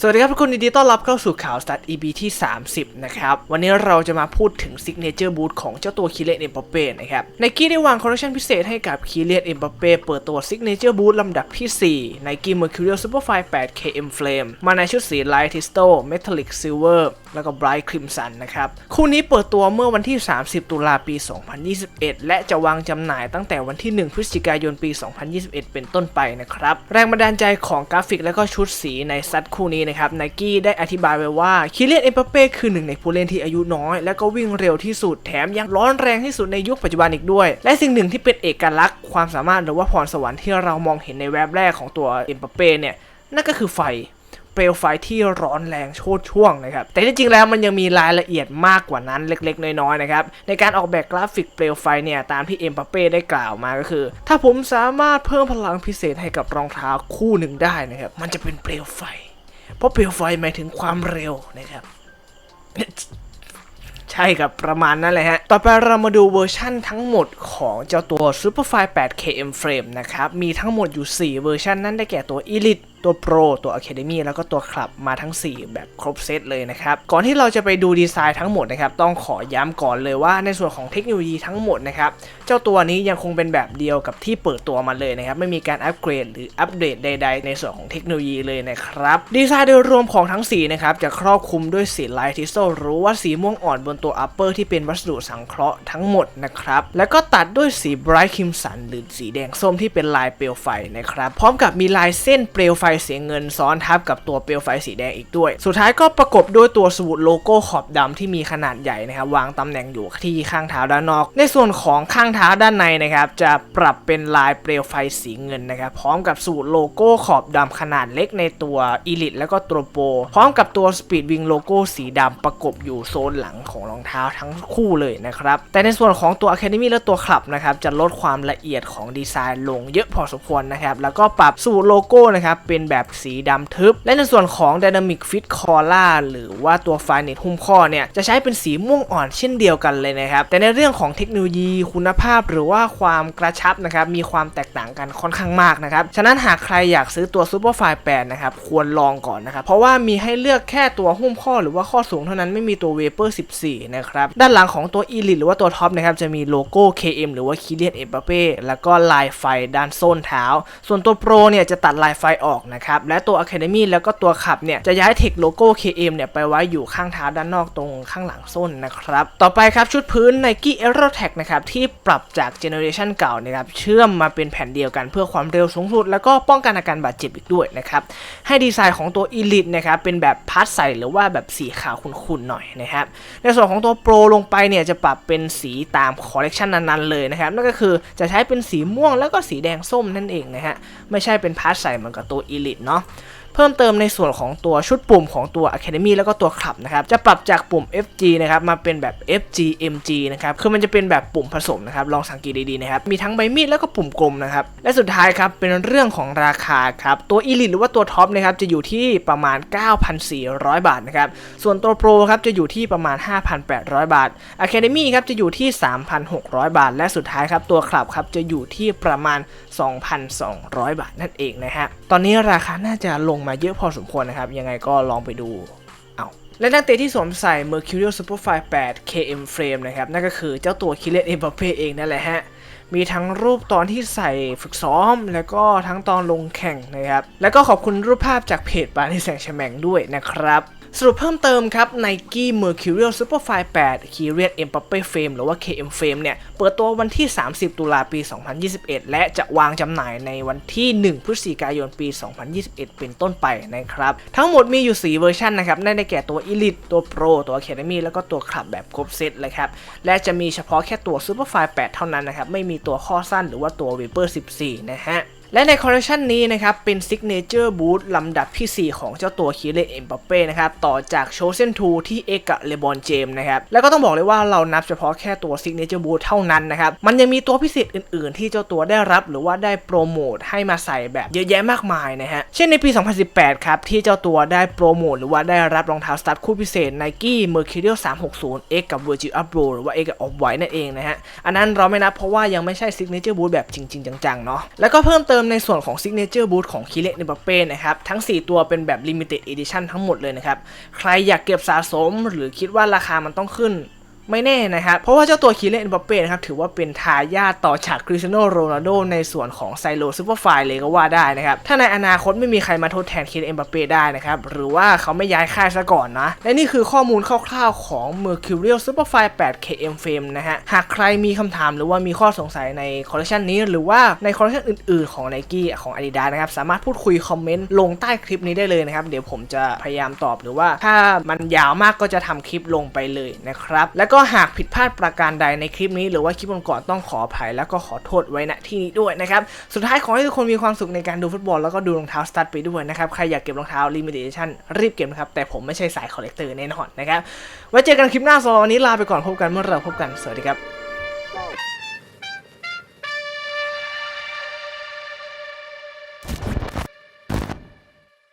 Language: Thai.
สวัสดีครับทุกคนยินดีต้อนรับเข้าสู่ข่าว Start EP ที่ 30 นะครับ วันนี้เราจะมาพูดถึง Signature Boot ของเจ้าตัวคิเลนเอ็มบัปเป้นะครับในกี้ได้วางคอลเลคชันพิเศษให้กับคิเลนเอ็มบัปเป้เปิดตัว Signature Boot ลำดับที่4ในกี้ Mercurial Superfine 8 KM Flame มาในชุดสี Light Tisto Metallic Silver แล้วก็ Bright Crimson นะครับ คู่นี้เปิดตัวเมื่อวันที่ 30 ตุลาปี 2021 และจะวางจำหน่ายตั้งแต่วันที่ 1 พฤศจิกายนปี 2021 เป็นต้นไปนะครับแรงบันดาลใจของกราฟิกและก็ชุดสีในซัดคู่นี้นะครับไนกี้ได้อธิบายไว้ว่าคิเลียนเอ็มบัปเป้คือหนึ่งในผู้เล่นที่อายุน้อย และก็วิ่งเร็วที่สุดแถมยังร้อนแรงที่สุดในยุคปัจจุบันอีกด้วย และสิ่งหนึ่งที่เป็นเอกลักษณ์ความสามารถหรือว่าพรสวรรค์ที่เรามองเห็นในแวบแรกของตัวเอ็มบัปเป้เนี่ยนั่นก็คือไฟเปลวไฟที่ร้อนแรงโชดช่วงนะครับ แต่ที่จริงแล้วมันยังมีรายละเอียดมากกว่านั้นเล็ก ๆ น้อยๆนะครับ ในการออกแบบกราฟิกเปลวไฟเนี่ย ตามที่เอ็มบัปเป้ได้กล่าวมาก็คือ ถ้าผมสามารถเพิ่มพลังพิเศษให้กับรองเท้าคู่หนึ่งได้นะครับ มันจะเป็นเปลวไฟ เพราะเปลวไฟหมายถึงความเร็วนะครับ ใช่ครับประมาณนั้นเลยฮะ ต่อไปเรามาดูเวอร์ชั่นทั้งหมดของเจ้าตัว Superfly 8 KM Frame นะครับ มีทั้งหมดอยู่ 4 เวอร์ชันนั่นได้แก่ตัว Elite ตัว Pro ตัว Academy แล้วก็ตัวคลับมาทั้ง 4 แบบครบเซตเลยนะครับ ก่อนที่เราจะไปดูดีไซน์ทั้งหมดนะครับ ต้องขอย้ำก่อนเลยว่าในส่วนของเทคโนโลยีทั้งหมดนะครับ เจ้าตัวนี้ยังคงเป็นแบบเดียวกับที่เปิดตัวมาเลยนะครับ ไม่มีการอัปเกรดหรืออัปเดตใด ๆ ในส่วนของเทคโนโลยีเลยนะครับ ดีไซน์โดยรวมของทั้ง 4 นะครับ จะครอบคลุมด้วยสีไลท์ทิสโซหรือว่าสีม่วงอ่อนบนตัว upper ที่เป็นวัสดุสังเคราะห์ทั้งหมดนะครับแล้วก็ตัดด้วยสี bright crimson หรือสีแดงส้มที่เป็นลายเปลวไฟนะครับพร้อมกับมีลายเส้นเปลวไฟสีเงินซ้อนทับกับตัวเปลวไฟสีแดงอีกด้วย สุดท้ายก็ประกบด้วยตัวสวุดโลโก้ขอบดำที่มีขนาดใหญ่นะครับวางตำแหน่งอยู่ที่ข้างเท้าด้านนอก ในส่วนของข้างเท้าด้านในนะครับจะปรับเป็นลายเปลวไฟสีเงินนะครับพร้อมกับสวุดโลโก้ขอบดำขนาดเล็กในตัว Elite แล้วก็ตัวโปรพร้อมกับตัว Speed Wing โลโก้สีดำประกบอยู่โซนหลังของรองเท้าทั้งคู่เลยนะครับแต่ในส่วนของตัว Academy และตัวคลับนะครับจะลดความละเอียดของดีไซน์ลงเยอะพอสมควรนะครับแล้วก็ปรับสูตรโลโก้นะครับเป็นแบบสีดำทึบ และในส่วนของ Dynamic Fit Collar หรือว่าตัว f i n e t หุ้มข้อเนี่ยจะใช้เป็นสีม่วงอ่อนเช่นเดียวกันเลยนะครับ แต่ในเรื่องของเทคโนโลยีคุณภาพหรือว่าความกระชับนะครับมีความแตกต่างกันค่อนข้างมากนะครับ ฉะนั้นหากใครอยากซื้อตัว Superfly 8นะครับควรลองก่อนนะครับเพราะว่ามีให้เลือกแค่ตัวหุ้มข้อหรือว่าข้อสูงเท่านั้นไม่มีตัว Vapor 14 นะครับด้านหลังของตัว Elite หรือว่าตัวท็อปนะครับจะมีโลโก้ KM หรือว่า Kylian Mbappe แล้วก็ลายไฟด้านส้นเท้า ส่วนตัว Pro เนี่ยจะตัดลายไฟออกนะครับ และตัว Academy แล้วก็ตัวขับเนี่ยจะย้ายเทคโลโก้ KM เนี่ยไปไว้อยู่ข้างเท้าด้านนอกตรงข้างหลังส้นนะครับ ต่อไปครับชุดพื้น Nike Aero Tag นะครับที่ปรับจากเจเนอเรชันเก่านะครับเชื่อมมาเป็นแผ่นเดียวกันเพื่อความเร็วสูงสุด แล้วก็ป้องกันอาการบาดเจ็บอีกด้วยนะครับให้ดีไซน์ของตัว Elite นะครับเป็นแบบพาร์ทใสหรือว่าแบบสีขาวขุ่นๆหน่อยนะครับในส่วนของตัว Pro ลงไปเนี่ยจะปรับเป็นสีตามคอลเลกชันนั้นๆเลยนะครับนั่นก็คือจะใช้เป็นสีม่วงแล้วก็สีแดงส้มนั่นเองนะฮะไม่ใช่เป็นพาร์ทใสเหมือนกับตัว Elite ลิตเนาะ เพิ่มเติมในส่วนของตัวชุดปุ่มของตัว Academy แล้วก็ตัวคลับนะครับจะปรับจากปุ่ม FG นะครับมาเป็นแบบ FG MG นะครับคือมันจะเป็นแบบปุ่มผสมนะครับลองสังเกตดีๆนะครับมีทั้งใบมีดแล้วก็ปุ่มกลมนะครับและสุดท้ายครับเป็นเรื่องของราคาครับตัว Elite หรือว่าตัวท็อปนะครับจะอยู่ที่ประมาณ 9,400 บาทนะครับส่วนตัว Pro ครับจะอยู่ที่ประมาณ 5,800 บาท Academy ครับจะอยู่ที่ 3,600 บาท และสุดท้ายครับตัวคลับครับจะอยู่ที่ประมาณ 2,200 บาทนั่นเองนะฮะตอนนี้ราคาน่าจะลงมาเยอะพอสมควรนะครับ ยังไงก็ลองไปดูเอาและนักเตะที่สวมใส่ Mercurial Superfly 8 KM Frame นะครับ นั่นก็คือเจ้าตัวคิเลนเอ็มบัปเป้เองนั่นแหละฮะมีทั้งรูปตอนที่ใส่ฝึกซ้อม แล้วก็ทั้งตอนลงแข่งนะครับ แล้วก็ขอบคุณรูปภาพจากเพจปานิแสงแฉมงด้วยนะครับ สรุปเพิ่มเติมครับ Nike Mercurial Superfly 8 Kylian Mbappe Frame หรือว่า KM Frame เนี่ย เปิดตัววันที่ 30 ตุลาปี 2021 และจะวางจำหน่ายในวันที่ 1 พฤศจิกายนปี 2021 เป็นต้นไปนะครับ ทั้งหมดมีอยู่ 4 เวอร์ชันนะครับได้แก่ตัว Elite ตัว Pro ตัว Academy แล้วก็ตัวคลับแบบครบเซตเลยครับ และจะมีเฉพาะแค่ตัว Superfly 8 เท่านั้นนะครับ ไม่มีตัวข้อสั้นหรือว่าตัว Vapor 14 นะฮะ และในคอลเลคชันนี้นะครับเป็น Signature Boot ลำดับที่ 4 ของเจ้าตัวคิเลเอ็มบัปเป้นะครับต่อจาก Chosen 2ที่เอกกับเลบอนเจมนะครับแล้วก็ต้องบอกเลยว่าเรานับเฉพาะแค่ตัว Signature Boot เท่านั้นนะครับมันยังมีตัวพิเศษอื่นๆ ที่เจ้าตัวได้รับหรือว่าได้โปรโมทให้มาใส่แบบเยอะแยะมากมายนะฮะเช่นในปี 2018 ครับ ที่เจ้าตัวได้โปรโมทหรือว่าได้รับรองเท้าสตาร์ทคู่พิเศษ Nike Mercurial 360 X กับ Virgil Abloh หรือว่า X กับ Off White นั่นเองนะฮะอันนั้นเราไม่นับเพราะว่ายังไม่ใช่ Signature Boot แบบจริงๆ จังๆเนาะแล้วก็เพิ่มเติมมในส่วนของ Signature Boot ของคิเลนเนปเป้นะครับ ทั้ง 4 ตัวเป็นแบบ Limited Edition ทั้งหมดเลยนะครับ ใครอยากเก็บสะสมหรือคิดว่าราคามันต้องขึ้น ไม่แน่นะครับ เพราะว่าเจ้าตัวคิเลนเบเป้นะครับ ถือว่าเป็นทายาทต่อจากคริสเตียโนโรนัลโดในส่วนของไซโลซูเปอร์ไฟเลยก็ว่าได้นะครับ ถ้าในอนาคตไม่มีใครมาทดแทนคิเลนเบเป้ได้นะครับ หรือว่าเขาไม่ย้ายค่ายซะก่อนนะ และนี่คือข้อมูลคร่าวๆของ Mercurial Superfly 8 KM Frame นะฮะ หากใครมีคำถามหรือว่ามีข้อสงสัยในคอลเลคชันนี้ หรือว่าในคอลเลคชันอื่นๆของ Nike ของ Adidas นะครับ สามารถพูดคุยคอมเมนต์ลงใต้คลิปนี้ได้เลยนะครับ เดี๋ยวผมจะพยายามตอบหรือว่า ถ้ามันยาวมากก็จะทำคลิปลงไปเลยนะครับ แล้วก็หากผิดพลาดประการใดในคลิปนี้หรือว่าคลิปก่อนๆต้องขออภัยแล้วก็ขอโทษไว้ณที่นี้ด้วยนะครับ สุดท้ายขอให้ทุกคนมีความสุขในการดูฟุตบอลแล้วก็ดูรองเท้าสตั๊ดไปด้วยนะครับ ใครอยากเก็บรองเท้าลิมิเต็ดชั่นรีบเก็บนะครับ แต่ผมไม่ใช่สายคอลเลกเตอร์แน่นอนนะครับ ไว้เจอกันคลิปหน้าสำหรับวันนี้ลาไปก่อนพบกันเมื่อเราพบกันสวัสดีครับ